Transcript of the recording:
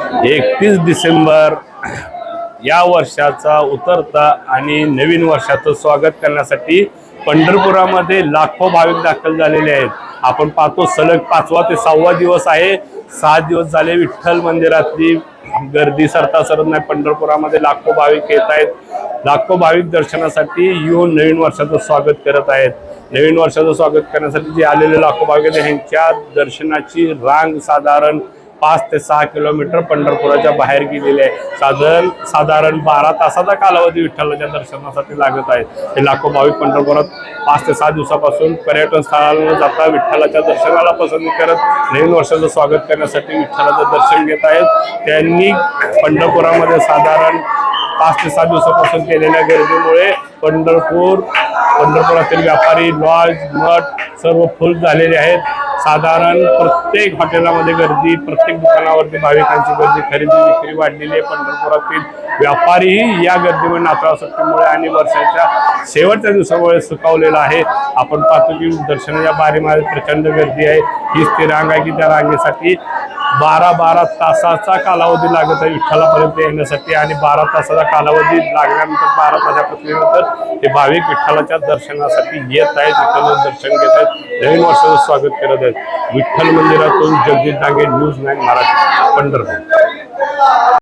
एकतीस डिसेंबर या वर्षाचा उतरता आणि नवीन वर्षाचं स्वागत करण्यासाठी पंढरपुरामध्ये लाखो भाविक दाखल झालेले आहेत. आपण पाहतो सलग पाचवा ते सहावा दिवस आहे. सात दिवस झाले विठ्ठल मंदिरातली गर्दी सरता सरत नाही. पंढरपुरामध्ये लाखो भाविक येत आहेत. लाखो भाविक दर्शनासाठी येऊन नवीन वर्षाचं स्वागत करत आहेत. नवीन वर्षाचं स्वागत करण्यासाठी जे आलेले लाखो भाविक आहेत ह्यांच्या दर्शनाची रांग साधारण पाच ते सहा किलोमीटर पंढरपुराच्या बाहेर गेलेले आहे. साधारण साधारण बारा तासाचा कालावधी विठ्ठलाच्या दर्शनासाठी लागत आहे. हे लाखो भाविक पंढरपुरात पाच ते सहा दिवसापासून पर्यटन स्थळाला जाता विठ्ठलाच्या दर्शनाला पसंती करत नवीन वर्षाचं स्वागत करण्यासाठी विठ्ठलाचं दर्शन घेत आहेत. त्यांनी पंढरपुरामध्ये साधारण पाच ते सात दिवसापासून केलेल्या गर्दीमुळे पंढरपूर पंढरपुरातील व्यापारी लॉज मठ सर्व फुल झालेले आहेत. साधारण प्रत्येक हॉटेलामध्ये गर्दी प्रत्येक दुकानावरती भाविकांची गर्दी खरेदी विक्री वाढलेली आहे. पंढरपुरातील व्यापारीही या गर्दीमुळे नाताळ सुट्टीमुळे आणि वर्षाच्या शेवटच्या दिवसामुळे सुकावलेला आहे. आपण पाहतो की दर्शनाच्या बारीमध्ये प्रचंड गर्दी आहे. हीच ती रांग आहे की त्या रांगेसाठी बारा बारा तासाचा कालावधी लागत आहे विठ्ठलापर्यंत येण्यासाठी आणि बारा तासाचा कालावधी लागल्यानंतर बारा तासाच्या प्रक्रियेनंतर हे भाविक विठ्ठलाच्या दर्शनासाठी येत आहेत विठ्ठलाचं दर्शन घेत आहेत. नवीन वर्षाचं स्वागत करत आहेत. विठ्ठल मंदिरातून जगदीश डांगे न्यूज नाईन मराठी पंढरपूर.